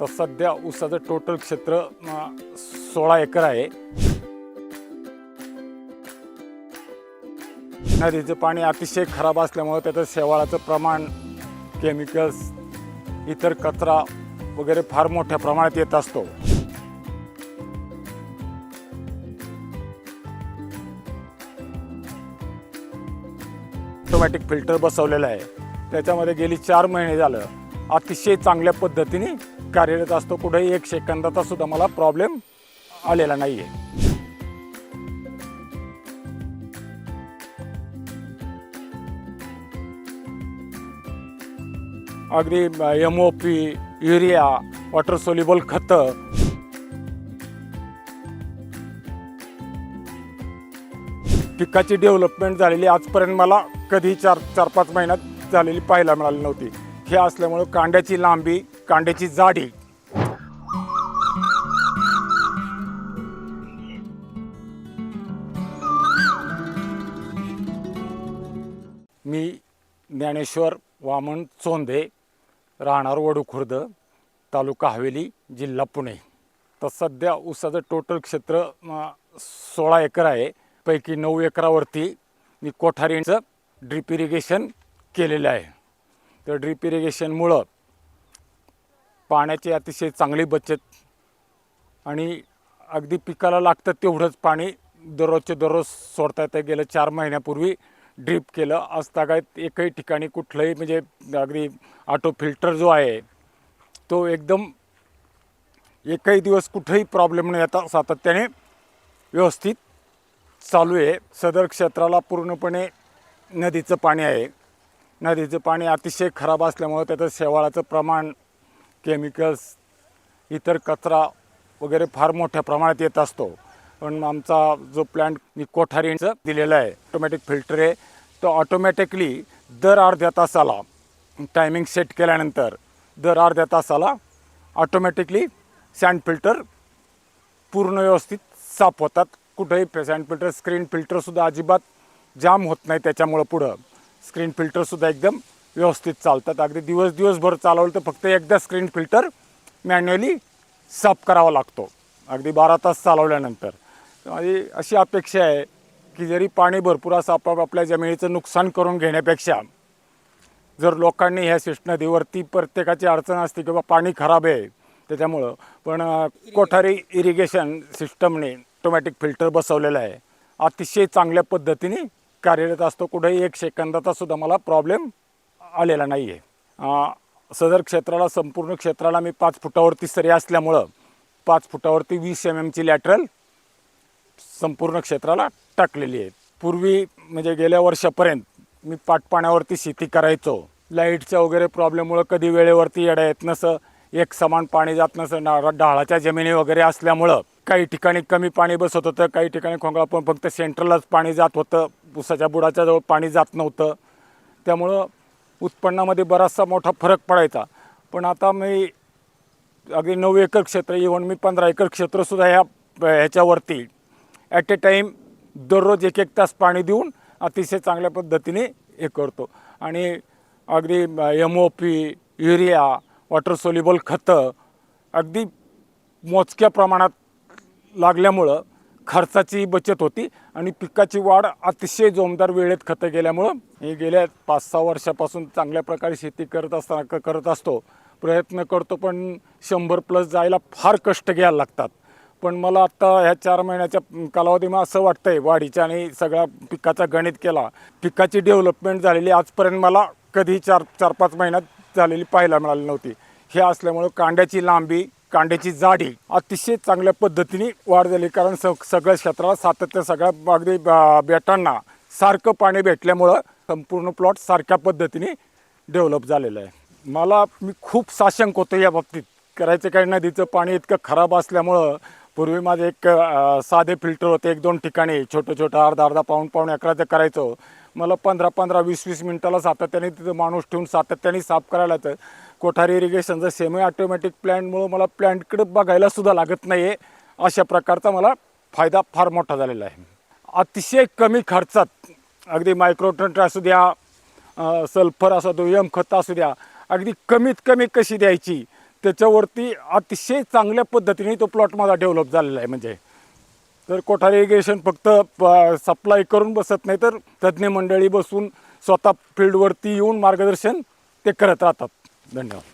तर सध्या ऊसाचं टोटल क्षेत्र सोळा एकर आहे. नदीचं पाणी अतिशय खराब असल्यामुळे त्याचं शेवाळाचं प्रमाण केमिकल्स इतर कचरा वगैरे फार मोठ्या प्रमाणात येत असतो. ऑटोमॅटिक फिल्टर बसवलेलं आहे. त्याच्यामध्ये गेली चार महिने झालं. अतिशय चांगल्या पद्धतीने कार्यरत असतो कुठेही एक सेकंदाचा सुद्धा मला प्रॉब्लेम आलेला नाही आहे अगदी M O P urea water soluble खतं. पिकाची डेव्हलपमेंट झालेली आजपर्यंत मला कधी चार चार पाच महिन्यात झालेली पाहायला मिळाली नव्हती. हे असल्यामुळं कांड्याची लांबी कांड्याची जाडी. मी ज्ञानेश्वर वामन चोंदे राहणार वडू खुर्द तालुका हवेली जिल्हा पुणे. तर सध्या ऊसाचं टोटल क्षेत्र सोळा एकर आहे. पैकी नऊ एकरावरती मी कोठारींचं ड्रीप इरिगेशन केलेलं आहे. तर ड्रीप इरिगेशनमुळं पाण्याची अतिशय चांगली बचत. आणि अगदी पिकाला लागतं तेवढंच पाणी दररोजचे दररोज सोडता येतं. गेलं चार महिन्यापूर्वी ड्रीप केलं. असतागायत एकही ठिकाणी कुठलंही म्हणजे अगदी ऑटो फिल्टर जो आहे तो एकदम एकही दिवस कुठेही प्रॉब्लेम न येता सातत्याने व्यवस्थित चालू आहे. सदर क्षेत्राला पूर्णपणे नदीचं पाणी आहे. नदीचं पाणी अतिशय खराब असल्यामुळं त्याचं शेवाळाचं प्रमाण केमिकल्स इतर कचरा वगैरे फार मोठ्या प्रमाणात येत असतो. पण आमचा जो प्लॅन्ट मी कोठारीचं दिलेला आहे ऑटोमॅटिक फिल्टर आहे तो ऑटोमॅटिकली दर अर्ध्या तासाला टायमिंग सेट केल्यानंतर दर अर्ध्या तासाला ऑटोमॅटिकली सँड फिल्टर पूर्ण व्यवस्थित साफ होतात. कुठेही सँड फिल्टर स्क्रीन फिल्टरसुद्धा अजिबात जाम होत नाही त्याच्यामुळं पुढं. स्क्रीन फिल्टरसुद्धा एकदम व्यवस्थित चालतात. अगदी दिवस दिवसभर चालवलं तर फक्त एकदा स्क्रीन फिल्टर मॅन्युअली साफ करावा लागतो. अगदी बारा तास चालवल्यानंतर. माझी अशी अपेक्षा आहे की जरी पाणी भरपूर असं आपाप आपल्या जमिनीचं नुकसान करून घेण्यापेक्षा जर लोकांनी ह्या सिस्ट नदीवरती प्रत्येकाची अडचण असते किंवा पाणी खराब आहे त्याच्यामुळं. पण कोठारी इरिगेशन सिस्टमने ऑटोमॅटिक फिल्टर बसवलेलं आहे. अतिशय चांगल्या पद्धतीने कार्यरत असतो. कुठेही एक सेकंदाचा सुद्धा मला प्रॉब्लेम आलेला नाही आहे सदर क्षेत्राला संपूर्ण क्षेत्राला मी पाच फुटावरती सरी असल्यामुळं पाच फुटावरती वीस एम एमची लॅटरल संपूर्ण क्षेत्राला टाकलेली आहे. पूर्वी म्हणजे गेल्या वर्षापर्यंत मी पाटपाण्यावरती शेती करायचो. लाईटच्या वगैरे प्रॉब्लेममुळं कधी वेळेवरती येडा येत नसं एक समान पाणी जात नसं ना डाळाच्या जमिनी वगैरे असल्यामुळं काही ठिकाणी कमी पाणी बसत होतं काही ठिकाणी खोंगळा पण फक्त सेंट्रलच पाणी जात होतं उसाच्या बुडाच्या जवळ पाणी जात नव्हतं. त्यामुळं उत्पन्नामध्ये बराचसा मोठा फरक पडायचा. पण आता मी अगदी नऊ एकर क्षेत्र इव्हन मी पंधरा एकर क्षेत्रसुद्धा ह्या ह्याच्यावरती ॲट ए टाईम दररोज एक एक तास पाणी देऊन अतिशय चांगल्या पद्धतीने हे करतो. आणि अगदी M O P urea water soluble खतं अगदी मोजक्या प्रमाणात लागल्यामुळं खर्चाची बचत होती आणि पिकाची वाढ अतिशय जोमदार वेळेत खतं गेल्यामुळं हे गेल्या पाच सहा वर्षापासून चांगल्या प्रकारे शेती करत असताना क- करत असतो. प्रयत्न करतो पण शंभर प्लस जायला फार कष्ट घ्यायला लागतात. पण मला आत्ता ह्या चार महिन्याच्या कालावधीमध्ये असं वाटतं आहे वाढीच्या आणि सगळ्या पिकाचा गणित केला पिकाची डेव्हलपमेंट झालेली आजपर्यंत मला कधी चार चार पाच महिन्यात झालेली पाहायला मिळाली नव्हती. हे असल्यामुळं कांड्याची लांबी कांड्याची जाडी अतिशय चांगल्या पद्धतीने वाढ झाली. कारण स सगळ्या क्षेत्राला सातत्य सगळ्या अगदी ब- बेटांना सारखं पाणी भेटल्यामुळं संपूर्ण प्लॉट सारख्या पद्धतीने डेव्हलप झालेलं आहे. मला मी खूप साशंक होतो या बाबतीत. करायचं काही नदीचं पाणी इतकं खराब असल्यामुळं पूर्वी माझे एक साधे फिल्टर होते. एक दोन ठिकाणी छोटं छोटं अर्धा अर्धा पाऊण पाऊण अकराचं करायचो. मला पंधरा पंधरा वीस वीस मिनिटाला सातत्याने तिथं माणूस ठेवून सातत्याने साफ करायला येतं कोठारी इरिगेशनचं सेमी ऑटोमॅटिक प्लॅन्टमुळं मला प्लॅन्टकडे बघायला सुद्धा लागत नाही आहे अशा प्रकारचा मला फायदा फार मोठा झालेला आहे. अतिशय कमी खर्चात अगदी मायक्रोट्रंट असू द्या सल्फर असू द्या खत असू द्या अगदी कमीत कमी कशी द्यायची त्याच्यावरती अतिशय चांगल्या पद्धतीने तो प्लॉट माझा डेव्हलप झालेला आहे म्हणजे. तर कोठारी इरिगेशन फक्त सप्लाय करून बसत नाही तर तज्ज्ञ मंडळी बसून स्वतः फील्डवरती येऊन मार्गदर्शन ते करत राहतात. धन्यवाद.